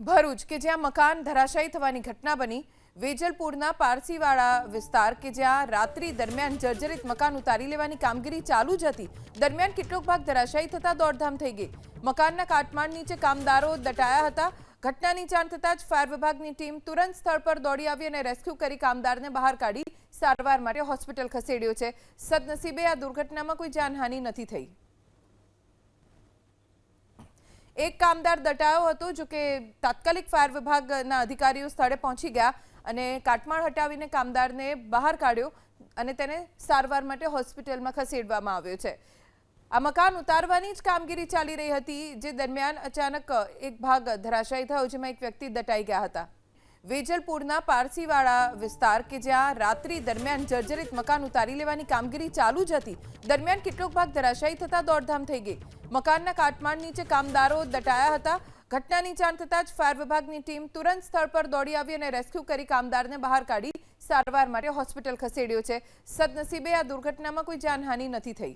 ભરૂચ, કે જ્યાં મકાન ધરાશાયી થવાની ઘટના બની, વેજલપુરના પારસીવાડા વિસ્તાર, કે જ્યાં રાત્રિ દરમિયાન જર્જરિત મકાન ઉતારી લેવાની કામગીરી ચાલુ જ હતી. દરમિયાન કેટલોક ભાગ ધરાશાયી થતા દોડધામ થઈ ગઈ. મકાનના કાટમાળ નીચે કામદારો દટાયા હતા. ઘટનાની જાણ થતાં જ ફાયર વિભાગની ટીમ તુરંત સ્થળ પર દોડી આવી અને રેસ્ક્યુ કરી કામદારને બહાર કાઢી સારવાર માટે હોસ્પિટલ ખસેડ્યો છે. સદનસીબે આ દુર્ઘટનામાં કોઈ જાનહાનિ નથી થઈ. એક કામદાર દટાયો હતો જો કે તાત્કાલિક ફાયર વિભાગના અધિકારીઓ સ્થળે પહોંચી ગયા અને કાટમાળ હટાવીને કામદારને બહાર કાઢ્યો અને તેને સારવાર માટે હોસ્પિટલમાં ખસેડવામાં આવ્યો છે. આ મકાન ઉતારવાની જ કામગીરી ચાલી રહી હતી, જે દરમિયાન અચાનક એક ભાગ ધરાશાયી થયો, જેમાં એક વ્યક્તિ દટાઈ ગયા હતા. વેજલપુરના પારસીવાડા વિસ્તાર કે જ્યાં રાત્રિ દરમિયાન જર્જરિત મકાન ઉતારી લેવાની કામગીરી ચાલુ જ હતી. દરમિયાન કેટલોક ભાગ ધરાશાયી થતા દોડધામ થઈ ગઈ. મકાનના કાટમાળ નીચે કામદારો દટાયા હતા. ઘટનાની જાણ થતાં જ ફાયર વિભાગની ટીમ તુરંત સ્થળ પર દોડી આવી અને રેસ્ક્યુ કરી કામદારને બહાર કાઢી સારવાર માટે હોસ્પિટલ ખસેડ્યો છે. સદનસીબે આ દુર્ઘટનામાં કોઈ જાનહાનિ નથી થઈ.